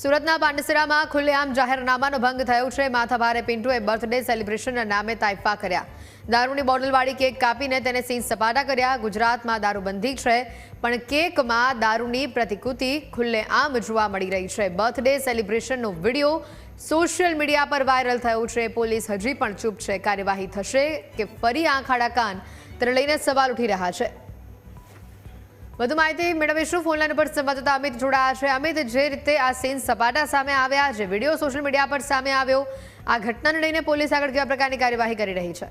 સુરતના પાંડસરામાં ખુલ્લેઆમ જાહેરનામાનો ભંગ થયો છે. માથાભારે પિન્ટુએ બર્થડે સેલિબ્રેશનના નામે તાઇફા કર્યા. દારૂની બોટલવાળી કેક કાપીને તેને સીન સપાટા કર્યા. ગુજરાતમાં દારૂબંધી છે, પણ કેકમાં દારૂની પ્રતિકૃતિ ખુલ્લેઆમ જોવા મળી રહી છે. બર્થડે સેલિબ્રેશનનો વીડિયો સોશિયલ મીડિયા પર વાયરલ થયો છે. પોલીસ હજી પણ ચૂપ છે. કાર્યવાહી થશે કે ફરી આંખ આડા કાન? તેને લઈને સવાલ ઉઠી રહ્યા છે. વધુ માહિતી મેળવીશું. ફોનલાઈન પર સંવાદદાતા અમિત જોડાયા છે. અમિત, જે રીતે આ સીન સપાટા સામે આવ્યા, જે વીડિયો સોશિયલ મીડિયા પર સામે આવ્યો, આ ઘટનાને લઈને પોલીસ આગળ કેવા પ્રકારની કાર્યવાહી કરી રહી છે?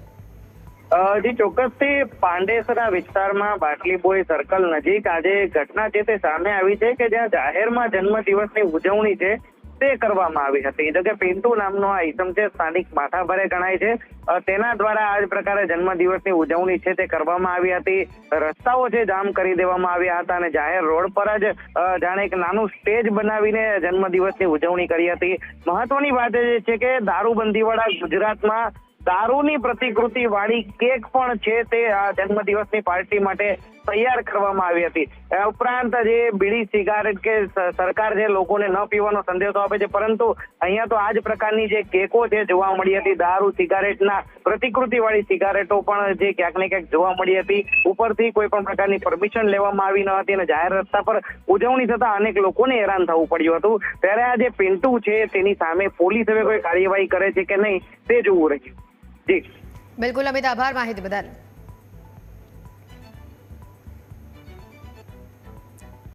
જી, ચોક્કસથી પાંડેસરા વિસ્તારમાં બાટલીબોય સર્કલ નજીક આજે ઘટના જે તે સામે આવી છે કે જ્યાં જાહેરમાં જન્મદિવસની ઉજવણી છે. તે કરવામાં આવી હતી. જો કે પિન્ટુ નામનો આ ઈસમ છે, સ્થાનિક માથાભારે ગણાય છે. તેના દ્વારા આ જ પ્રકારે જન્મદિવસની ઉજવણી છે તે કરવામાં આવી હતી. રસ્તાઓ છે જામ કરી દેવામાં આવ્યા હતા અને જાહેર રોડ પર જ જાણે એક નાનું સ્ટેજ બનાવીને જન્મદિવસની ઉજવણી કરી હતી. મહત્વની વાત એ છે કે દારૂબંધીવાળા ગુજરાતમાં દારૂની પ્રતિકૃતિ વાળી કેક પણ છે તે આ જન્મદિવસની પાર્ટી માટે તૈયાર કરવામાં આવી હતી. ઉપરાંત જે બીડી સિગારેટ કે સરકાર જે લોકોને ન પીવાનો સંદેશો આપે છે, પરંતુ અહીંયા તો આ જ પ્રકારની જે કેકો છે જોવા મળી હતી, દારૂ, સિગારેટના પ્રતિકૃતિ વાળી સિગારેટો પણ જે ક્યાંક ને ક્યાંક જોવા મળી હતી. ઉપરથી કોઈ પણ પ્રકારની પરમિશન લેવામાં આવી ન હતી અને જાહેર રસ્તા પર ઉજવણી થતા અનેક લોકોને હેરાન થવું પડ્યું હતું. ત્યારે આ જે પિન્ટુ છે તેની સામે પોલીસ હવે કોઈ કાર્યવાહી કરે છે કે નહીં, તે જોવું રહ્યું. જી. બિલકુલ અમિત આભાર માહિતી બદલ.